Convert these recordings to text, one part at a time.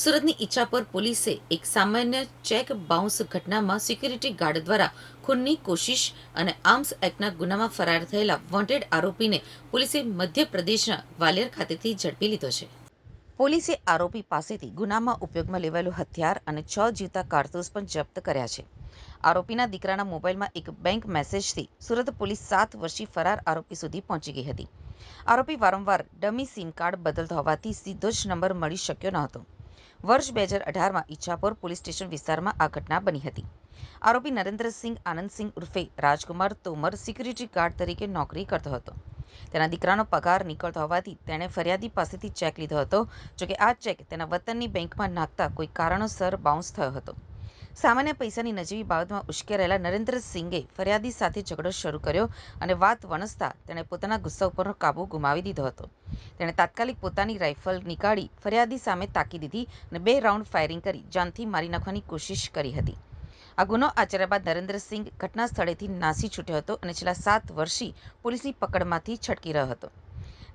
સુરતની ઈચ્છાપર પોલીસે એક સામાન્ય ચેક બાઉન્સ ઘટનામાં સિક્યુરિટી ગાર્ડ દ્વારા ખૂનની કોશિશ અને આર્મ્સ એક્ટના ગુનામાં ફરાર થયેલા વોન્ટેડ આરોપીને પોલીસે મધ્યપ્રદેશના ગ્વાલિયર ખાતેથી ઝડપી લીધો છે. પોલીસે આરોપી પાસેથી ગુનામાં ઉપયોગમાં લેવાયેલું હથિયાર અને છ જીવતા કારતૂસ પણ જપ્ત કર્યા છે. આરોપીના દીકરાના મોબાઈલમાં એક બેંક મેસેજથી સુરત પોલીસ સાત વર્ષી ફરાર આરોપી સુધી પહોંચી ગઈ હતી. આરોપી વારંવાર ડમી સિમ કાર્ડ બદલતો હોવાથી સીધો જ નંબર મળી શક્યો ન હતો. વર્ષ બે હજાર અઢારમાં ઈચ્છાપોર પોલીસ સ્ટેશન વિસ્તારમાં આ ઘટના બની હતી. આરોપી નરેન્દ્રસિંહ આનંદસિંહ ઉર્ફે રાજકુમાર તોમર સિક્યુરિટી ગાર્ડ તરીકે નોકરી કરતો હતો. તેના દીકરાનો પગાર નીકળતો હોવાથી તેણે ફરિયાદી પાસેથી ચેક લીધો હતો, જોકે આ ચેક તેના વતનની બેંકમાં નાખતા કોઈ કારણોસર બાઉન્સ થયો હતો. સામાન્ય પૈસાની નજીવી બાબતમાં ઉશ્કેરાયેલા નરેન્દ્રસિંહે ફરિયાદી સાથે ઝઘડો શરૂ કર્યો અને વાત વણસતા તેણે પોતાના ગુસ્સા ઉપરનો કાબુ ગુમાવી દીધો હતો. તેણે તાત્કાલિક પોતાની રાઇફલ નીકાળી ફરિયાદી સામે તાકી દીધી અને બે રાઉન્ડ ફાયરિંગ કરી, જાનથી મારી નાખવાની કોશિશ કરી હતી. આ ગુનો આચર્યા બાદ નરેન્દ્રસિંહ ઘટના સ્થળેથી નાસી છૂટ્યો હતો અને છેલ્લા સાત વર્ષથી પોલીસની પકડમાંથી છટકી રહ્યો હતો.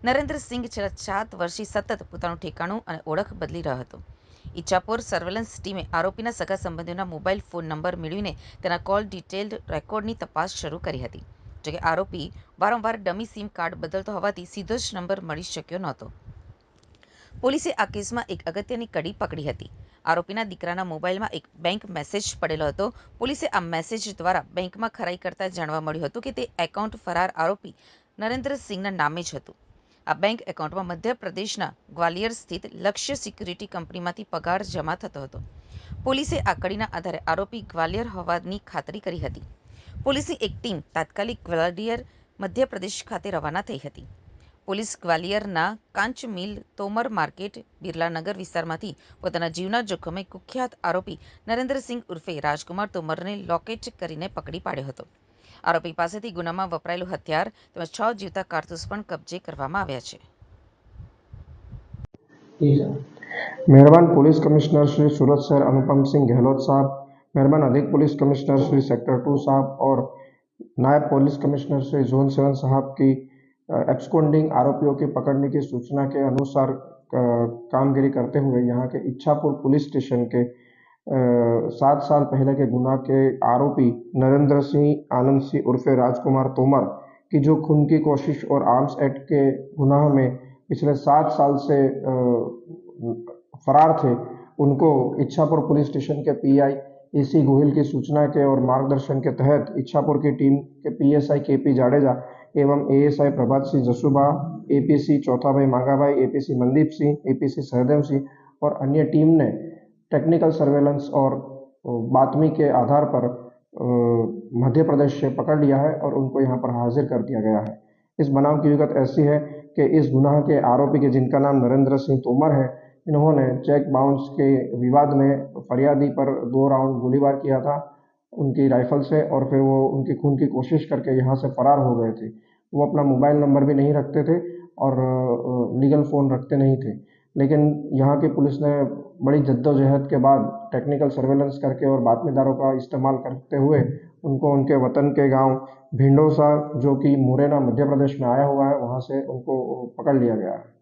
નરેન્દ્રસિંહ છેલ્લા સાત વર્ષથી સતત પોતાનું ઠેકાણું અને ઓળખ બદલી રહ્યો હતો. ઈચ્છાપોર સર્વેલન્સ ટીમે આરોપીના સગા સંબંધીઓના મોબાઈલ ફોન નંબર મેળવીને તેના કોલ ડિટેલ્ડ રેકોર્ડની તપાસ શરૂ કરી હતી. જોકે આરોપી વારંવાર ડમી સિમ કાર્ડ બદલતો હોવાથી સીધો જ નંબર મળી શક્યો નહોતો. પોલીસે આ કેસમાં એક અગત્યની કડી પકડી હતી. આરોપીના દીકરાના મોબાઈલમાં એક બેંક મેસેજ પડેલો હતો. પોલીસે આ મેસેજ દ્વારા બેંકમાં ખરાઈ કરતા જાણવા મળ્યું હતું કે તે એકાઉન્ટ ફરાર આરોપી નરેન્દ્રસિંહના નામે જ હતું. આ બેંક એકાઉન્ટમાં મધ્યપ્રદેશના ગ્વાલિયર સ્થિત લક્ષ્ય સિક્યુરિટી કંપનીમાંથી પગાર જમા થતો હતો. પોલીસે આ કડીના આધારે આરોપી ગ્વાલિયર હોવાની ખાતરી કરી હતી. પોલીસની એક ટીમ તાત્કાલિક ગ્વાલિયર મધ્યપ્રદેશ ખાતે રવાના થઈ હતી. પોલીસ ગ્વાલિયરના કાંચ મિલ તોમર માર્કેટ બિરલાનગર વિસ્તારમાંથી પોતાના જીવના જોખમે કુખ્યાત આરોપી નરેન્દ્રસિંહ ઉર્ફે રાજકુમાર તોમરને લોકેટ કરીને પકડી પાડ્યો હતો. આરોપી પાસેથી ગુનામાં વપરાયેલું હથિયાર તેમજ છ જીવતા કારતૂસ પણ કબજે કરવામાં આવ્યા છે. મહેરબાન police commissioner Shri Surat sir Anupamsingh Gehlot સાહેબ मेहरबान अधिक police commissioner Shri sector two साहब और नायब police commissioner Shri zone seven साहब की एब्सकोंडिंग आरोपियों की पकड़ने की सूचना के अनुसार कामगिरी करते हुए यहाँ के इच्छापुर पुलिस स्टेशन के सात साल पहले के गुना के आरोपी नरेंद्र सिंह, आनंद सिंह उर्फे राजकुमार तोमर की जो खून की कोशिश और आर्म्स एक्ट के गुनाह में पिछले सात साल से फरार थे, उनको इच्छापुर पुलिस स्टेशन के पीआई एसी गोहिल की सूचना के और मार्गदर्शन के तहत इच्छापुर की टीम के पीएसआई के पी जाडेजा एवं ASI Prabhat Singh Jasuba, APC Chautha Bhai Manga Bhai APC Mandeep Singh, APC Sahdev Singh और अन्य टीम ने टेक्निकल सर्वेलेंस और बातमी के आधार पर मध्य प्रदेश से पकड़ लिया है और उनको यहाँ पर हाजिर कर दिया गया है। इस बनाव की विगत ऐसी है कि इस गुनाह के आरोपी के जिनका नाम नरेंद्र सिंह तोमर है इन्होंने चेक बाउंस के विवाद में फरियादी पर दो राउंड गोलीबार किया था, उनकी राइफल से और फिर वो उनकी खून की कोशिश करके यहाँ से फरार हो गए थे। वो अपना मोबाइल नंबर भी नहीं रखते थे और लीगल फ़ोन रखते नहीं थे। लेकिन यहाँ की पुलिस ने बड़ी जद्दोजहद के बाद टेक्निकल सर्वेलेंस करके और बातमीदारों का इस्तेमाल करते हुए उनको उनके वतन के गाँव भिंडोसा, जो कि मुरैना, मध्य प्रदेश में आया हुआ है, वहाँ से उनको पकड़ लिया गया है।